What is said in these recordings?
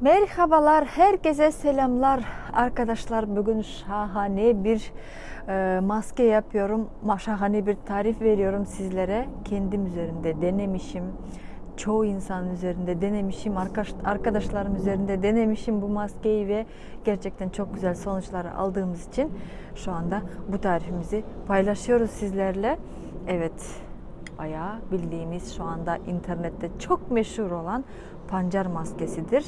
Merhabalar, herkese selamlar arkadaşlar. Bugün şahane bir e, maske yapıyorum. Şahane bir tarif veriyorum sizlere. Kendim üzerinde denemişim. Çoğu insan üzerinde denemişim. Arkadaş, arkadaşlarım üzerinde denemişim bu maskeyi ve gerçekten çok güzel sonuçlar aldığımız için şu anda bu tarifimizi paylaşıyoruz sizlerle. Evet, bayağı bildiğimiz şu anda internette çok meşhur olan pancar maskesidir.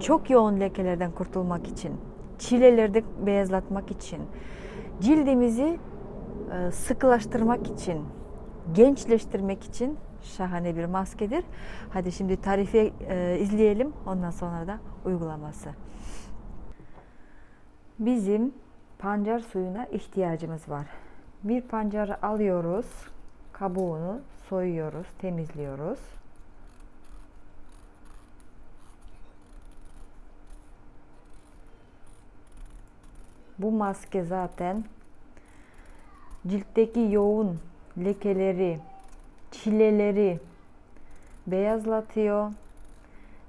Çok yoğun lekelerden kurtulmak için, çileleri beyazlatmak için, cildimizi e, sıkılaştırmak için, gençleştirmek için şahane bir maskedir. Hadi şimdi tarifi e, izleyelim. Ondan sonra da uygulaması. Bizim pancar suyuna ihtiyacımız var. Bir pancarı alıyoruz, kabuğunu soyuyoruz, temizliyoruz. Bu maske zaten ciltteki yoğun lekeleri, çileleri beyazlatıyor.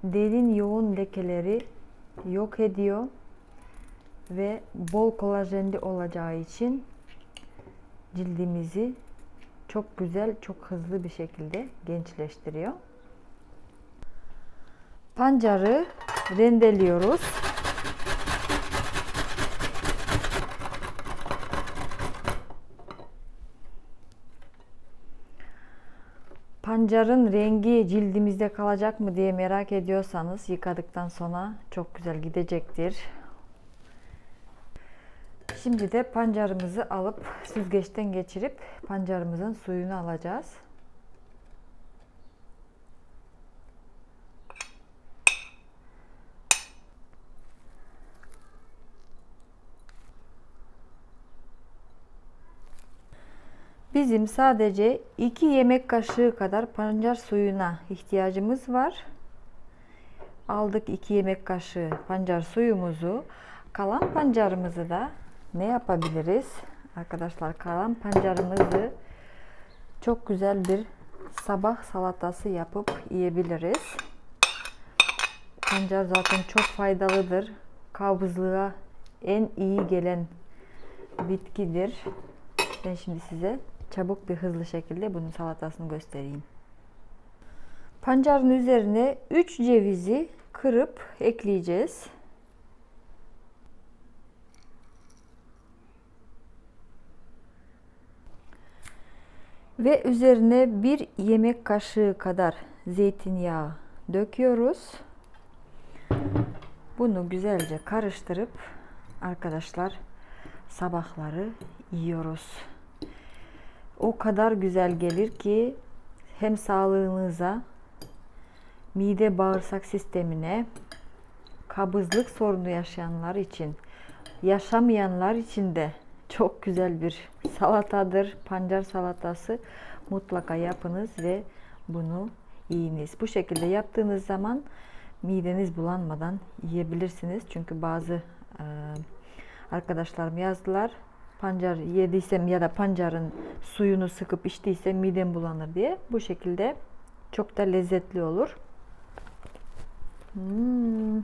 Derin yoğun lekeleri yok ediyor ve bol kolajenli olacağı için cildimizi çok güzel, çok hızlı bir şekilde gençleştiriyor. Pancarı rendeliyoruz. Pancarın rengi cildimizde kalacak mı diye merak ediyorsanız yıkadıktan sonra çok güzel gidecektir. Şimdi de pancarımızı alıp süzgeçten geçirip pancarımızın suyunu alacağız. Bizim sadece 2 yemek kaşığı kadar pancar suyuna ihtiyacımız var. Aldık 2 yemek kaşığı pancar suyumuzu. Kalan pancarımızı da ne yapabiliriz? Arkadaşlar kalan pancarımızı çok güzel bir sabah salatası yapıp yiyebiliriz. Pancar zaten çok faydalıdır. Kabızlığa en iyi gelen bitkidir. Ben şimdi size çabuk bir hızlı şekilde bunun salatasını göstereyim. Pancarın üzerine 3 cevizi kırıp ekleyeceğiz. Ve üzerine bir yemek kaşığı kadar zeytinyağı döküyoruz. Bunu güzelce karıştırıp arkadaşlar sabahları yiyoruz. O kadar güzel gelir ki hem sağlığınıza, mide bağırsak sistemine, kabızlık sorunu yaşayanlar için, yaşamayanlar için de çok güzel bir salatadır. Pancar salatası mutlaka yapınız ve bunu yiyiniz. Bu şekilde yaptığınız zaman mideniz bulanmadan yiyebilirsiniz. Çünkü bazı e, arkadaşlarım yazdılar. Pancar yediysem ya da pancarın suyunu sıkıp içtiysem midem bulanır diye. Bu şekilde çok da lezzetli olur. Hmm.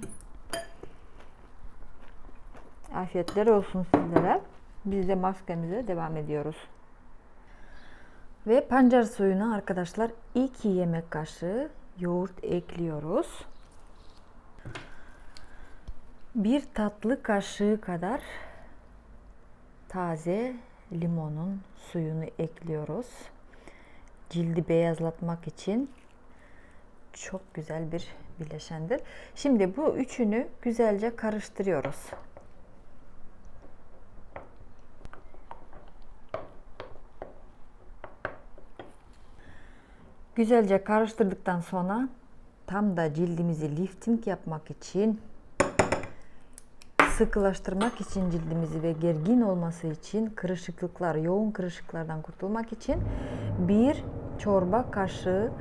Afiyetler olsun sizlere. Biz de maskemize devam ediyoruz. Ve pancar suyuna arkadaşlar 2 yemek kaşığı yoğurt ekliyoruz. Bir tatlı kaşığı kadar taze limonun suyunu ekliyoruz. Cildi beyazlatmak için çok güzel bir bileşendir. Şimdi bu üçünü güzelce karıştırıyoruz. Güzelce karıştırdıktan sonra tam da cildimizi lifting yapmak için sıkılaştırmak için cildimizi ve gergin olması için kırışıklıklar, yoğun kırışıklardan kurtulmak için bir çorba kaşığı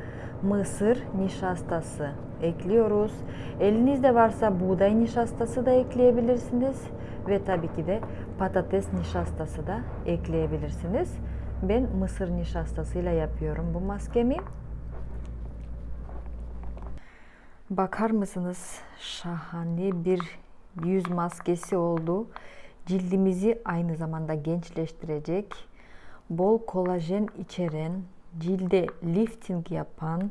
mısır nişastası ekliyoruz. Elinizde varsa buğday nişastası da ekleyebilirsiniz ve tabii ki de patates nişastası da ekleyebilirsiniz. Ben mısır nişastasıyla yapıyorum bu maskemi. Bakar mısınız? Şahane bir yüz maskesi oldu. Cildimizi aynı zamanda gençleştirecek, bol kolajen içeren, cilde lifting yapan,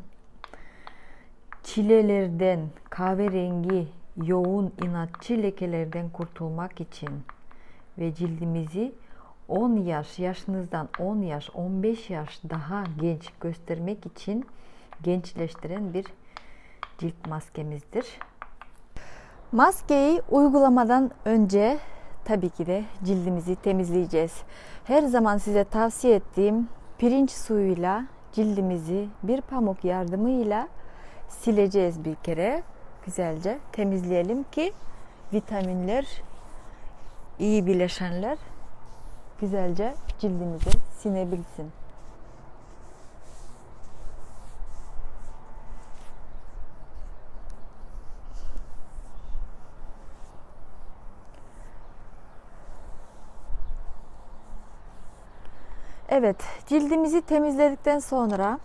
çilelerden, kahverengi, yoğun inatçı lekelerden kurtulmak için ve cildimizi 10 yaş, yaşınızdan 10 yaş, 15 yaş daha genç göstermek için gençleştiren bir cilt maskemizdir. Maskeyi uygulamadan önce tabii ki de cildimizi temizleyeceğiz. Her zaman size tavsiye ettiğim pirinç suyuyla cildimizi bir pamuk yardımıyla sileceğiz bir kere. Güzelce temizleyelim ki vitaminler, iyi bileşenler güzelce cildimize sinebilsin. Evet, cildimizi temizledikten sonra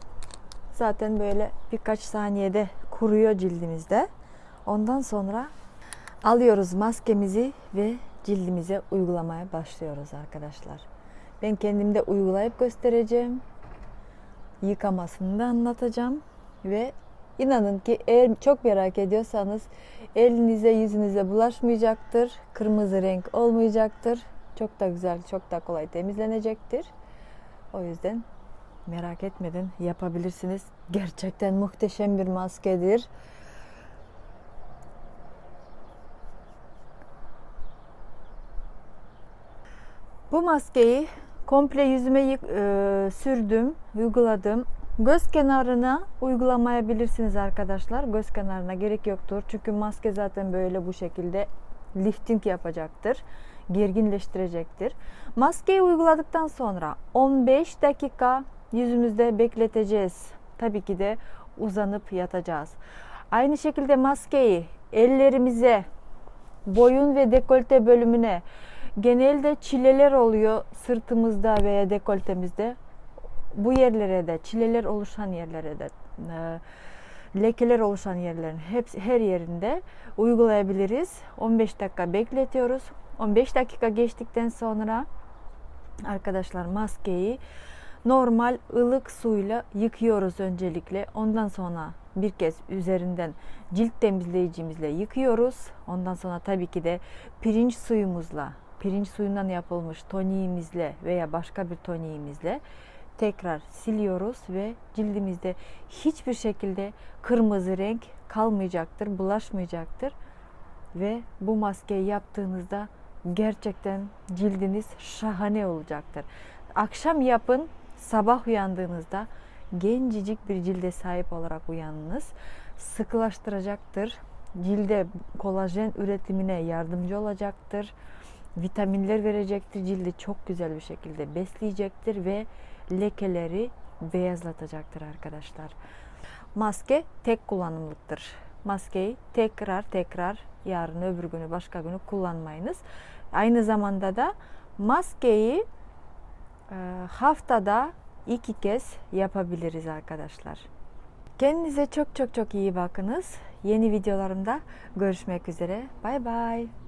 zaten böyle birkaç saniyede kuruyor cildimizde. Ondan sonra alıyoruz maskemizi ve cildimize uygulamaya başlıyoruz arkadaşlar. Ben kendimde uygulayıp göstereceğim. Yıkamasını da anlatacağım ve inanın ki eğer çok merak ediyorsanız elinize yüzünüze bulaşmayacaktır. Kırmızı renk olmayacaktır. Çok da güzel, çok da kolay temizlenecektir. O yüzden merak etmeden yapabilirsiniz. Gerçekten muhteşem bir maskedir. Bu maskeyi komple yüzüme e, sürdüm, uyguladım. Göz kenarına uygulamayabilirsiniz arkadaşlar. Göz kenarına gerek yoktur. Çünkü maske zaten böyle bu şekilde lifting yapacaktır. Gerginleştirecektir. Maskeyi uyguladıktan sonra 15 dakika yüzümüzde bekleteceğiz. Tabii ki de uzanıp yatacağız. Aynı şekilde maskeyi ellerimize, boyun ve dekolte bölümüne genelde çileler oluyor sırtımızda veya dekoltemizde. Bu yerlere de çileler oluşan yerlere de e, lekeler oluşan yerlerin hepsi her yerinde uygulayabiliriz. 15 dakika bekletiyoruz. 15 dakika geçtikten sonra arkadaşlar maskeyi normal ılık suyla yıkıyoruz öncelikle. Ondan sonra bir kez üzerinden cilt temizleyicimizle yıkıyoruz. Ondan sonra tabii ki de pirinç suyumuzla, pirinç suyundan yapılmış toniğimizle veya başka bir toniğimizle tekrar siliyoruz ve cildimizde hiçbir şekilde kırmızı renk kalmayacaktır, bulaşmayacaktır. Ve bu maskeyi yaptığınızda gerçekten cildiniz şahane olacaktır. Akşam yapın, sabah uyandığınızda gencecik bir cilde sahip olarak uyanınız. Sıkılaştıracaktır. Cilde kolajen üretimine yardımcı olacaktır. Vitaminler verecektir. Cildi çok güzel bir şekilde besleyecektir ve lekeleri beyazlatacaktır arkadaşlar. Maske tek kullanımlıktır. Maskeyi tekrar tekrar yarın öbür günü başka günü kullanmayınız. Aynı zamanda da maskeyi e, haftada iki kez yapabiliriz arkadaşlar. Kendinize çok çok çok iyi bakınız. Yeni videolarımda görüşmek üzere. Bay bay.